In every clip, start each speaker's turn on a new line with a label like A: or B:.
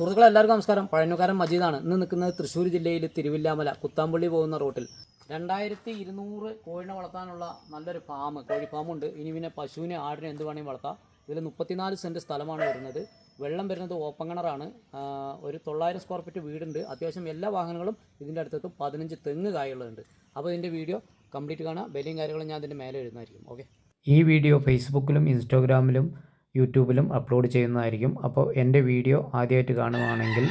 A: സുഹൃത്തുക്കളെ എല്ലാവർക്കും നമസ്കാരം. പഴയനുകാരൻ മജീദാണ്. ഇന്ന് നിൽക്കുന്നത് തൃശ്ശൂർ ജില്ലയിൽ തിരുവില്ലാമല കുത്താമ്പള്ളി പോകുന്ന റൂട്ടിൽ. രണ്ടായിരത്തി ഇരുന്നൂറ് കോഴിനെ വളർത്താനുള്ള നല്ലൊരു ഫാം കോഴി ഫാമുണ്ട്. ഇനി പിന്നെ പശുവിനെ ആടിനെ എന്ത് വേണമെങ്കിൽ വളർത്താം. ഇതിൽ മുപ്പത്തിനാല് സെന്റ് സ്ഥലമാണ് വരുന്നത്. വെള്ളം വരുന്നത് ഓപ്പൺ കിണറാണ് ഒരു തൊള്ളായിരം സ്ക്വയർ ഫീറ്റ് വീടുണ്ട്. അത്യാവശ്യം എല്ലാ വാഹനങ്ങളും ഇതിന്റെ അടുത്തെത്തും. പതിനഞ്ച് തെങ്ങ് കായുള്ളതുണ്ട് അപ്പോൾ ഇതിന്റെ വീഡിയോ കംപ്ലീറ്റ് കാണാം. വിലയും കാര്യങ്ങളും ഞാൻ ഇതിന്റെ മേലെ എഴുതുന്നതായിരിക്കും. ഓക്കെ?
B: ഈ വീഡിയോ ഫേസ്ബുക്കിലും ഇൻസ്റ്റാഗ്രാമിലും യൂട്യൂബിലും അപ്ലോഡ് ചെയ്യുന്നതായിരിക്കും. അപ്പോൾ എന്റെ വീഡിയോ ആദ്യമായിട്ട് കാണുകയാണെങ്കിൽ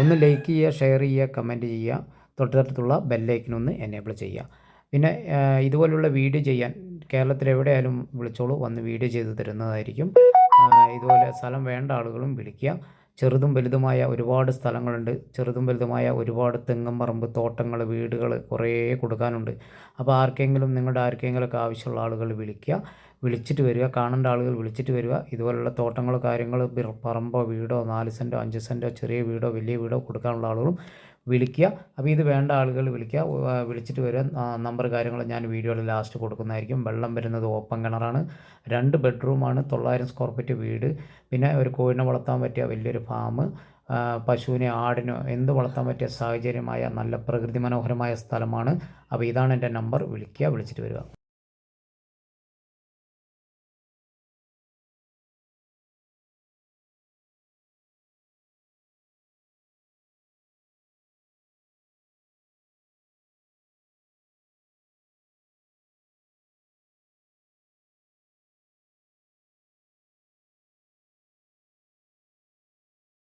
B: ഒന്ന് ലൈക്ക് ചെയ്യുക ഷെയർ ചെയ്യുക കമന്റ് ചെയ്യുക. തൊട്ടടുത്തുള്ള ബെല്ലൈക്കനൊന്ന് എനേബിൾ ചെയ്യുക. പിന്നെ ഇതുപോലുള്ള വീഡിയോ ചെയ്യാൻ കേരളത്തിൽ എവിടെയായാലും വിളിച്ചോളൂ. വന്ന് വീഡിയോ ചെയ്ത് തരുന്നതായിരിക്കും. ഇതുപോലെ സ്ഥലം വേണ്ട ആളുകളും വിളിക്കുക. ചെറുതും വലുതുമായ ഒരുപാട് സ്ഥലങ്ങളുണ്ട്. ചെറുതും വലുതുമായ ഒരുപാട് തെങ്ങും പറമ്പ് തോട്ടങ്ങൾ വീടുകൾ കുറേ കൊടുക്കാനുണ്ട്. അപ്പോൾ ആർക്കെങ്കിലും നിങ്ങളുടെ ആർക്കെങ്കിലുമൊക്കെ ആവശ്യമുള്ള ആളുകൾ വിളിക്കുക. വിളിച്ചിട്ട് വരിക. കാണേണ്ട ആളുകൾ വിളിച്ചിട്ട് വരിക. ഇതുപോലുള്ള തോട്ടങ്ങളോ കാര്യങ്ങളോ പറമ്പോ വീടോ നാല് സെന്റോ അഞ്ച് സെന്റോ ചെറിയ വീടോ വലിയ വീടോ കൊടുക്കാനുള്ള ആളുകളും വിളിക്കുക. അപ്പോൾ ഇത് വേണ്ട ആളുകൾ വിളിക്കുക. വിളിച്ചിട്ട് വരിക നമ്പർ കാര്യങ്ങൾ ഞാൻ വീഡിയോയിൽ ലാസ്റ്റ് കൊടുക്കുന്നതായിരിക്കും. വെള്ളം വരുന്നത് ഓപ്പൺ കിണറാണ് രണ്ട് ബെഡ്റൂമാണ് തൊള്ളായിരം സ്ക്വയർ ഫീറ്റ് വീട്. പിന്നെ ഒരു കോഴിനെ വളർത്താൻ പറ്റിയ വലിയൊരു ഫാം പശുവിനെ ആടിനോ എന്ത് വളർത്താൻ പറ്റിയ സാഹചര്യമായ നല്ല പ്രകൃതി മനോഹരമായ സ്ഥലമാണ്. അപ്പോൾ ഇതാണ് എന്റെ നമ്പർ. വിളിക്കുക. വിളിച്ചിട്ട് വരിക.